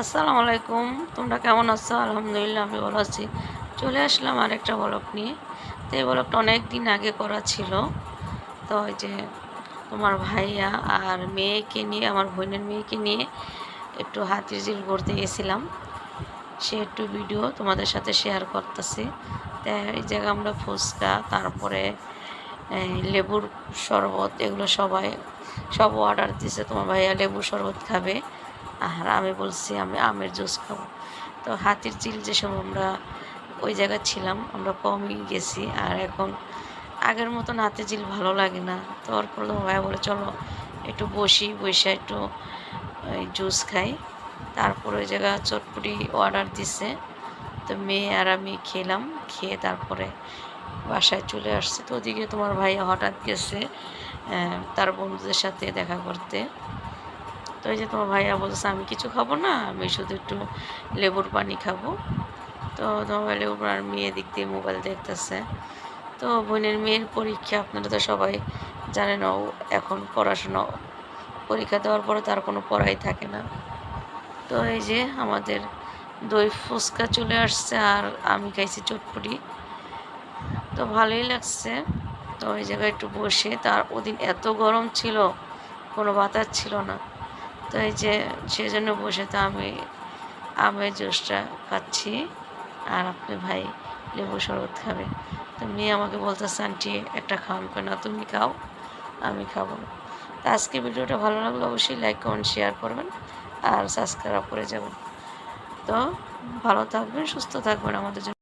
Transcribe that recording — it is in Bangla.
আসসালামু আলাইকুম। তোমরা কেমন আছো? আলহামদুলিল্লাহ, আমি ভালো আছি। চলে আসলাম আরেকটা ব্লগ নিয়ে। তো এই ব্লগটা অনেক দিন আগে করা ছিল। তো ওই যে তোমার ভাইয়া আর মেয়েকে নিয়ে, আমার বোনের মেয়েকে নিয়ে একটু হাতির ঝিল ঘুরতে গেছিলাম। সে একটু ভিডিও তোমাদের সাথে শেয়ার করতেছি। তো এই জায়গায় আমরা ফুচকা, তারপরে লেবুর শরবত, এগুলো সবাই সব অর্ডার দিছে। তোমার ভাইয়া লেবুর শরবত খাবে। আর আমি বলছি, আমি আমের জুস খাব। তো হাতির চিল যে সময় আমরা ওই জায়গায় ছিলাম, আমরা কমই গেছি। আর এখন আগের মতন হাতে ঝিল ভালো লাগে না। তারপর তোমার ভাইয়া বলে, চলো একটু বসি, বসে একটু জুস খাই। তারপর ওই জায়গা চটপটি অর্ডার দিছে। তো মেয়ে আর আমি খেলাম, খেয়ে তারপরে বাসায় চলে আসছে। তো ওদিকে তোমার ভাইয়া হঠাৎ গেছে তার বন্ধুদের সাথে দেখা করতে। তো এই যে তোমার ভাইয়া বলছে আমি কিছু খাব না, আমি শুধু একটু লেবুর পানি খাব। তো তোমার লেবুর পানি মেয়ে দিক দিয়ে মোবাইল দেখতেছে। তো বোনের মেয়ের পরীক্ষা আপনারা তো সবাই জানেন, ও এখন পড়াশোনা, পরীক্ষা দেওয়ার পরে তার কোনো পড়াই থাকে না। তো এই যে আমাদের দই ফুচকা চলে আসছে আর আমি খাইছি চটপটি। তো ভালোই লাগছে। তো ওই জায়গায় একটু বসে, তার ওদিন এত গরম ছিল, কোনো বাতাস ছিল না। তো এই যে সেজন্য বসে তো আমি আমের জুসটা খাচ্ছি। আর আপনি ভাই লেবু শরবত খাবে তো মেয়ে আমাকে বলতেছে, আন্টি, একটা খাওয়ান করে না তুমি খাও, আমি খাব। তো আজকে ভিডিওটা ভালো লাগলে অবশ্যই লাইক কমেন্ট শেয়ার করবেন আর সাবস্ক্রাইব করে যাবেন। তো ভালো থাকবেন, সুস্থ থাকবেন আমাদের জন্য।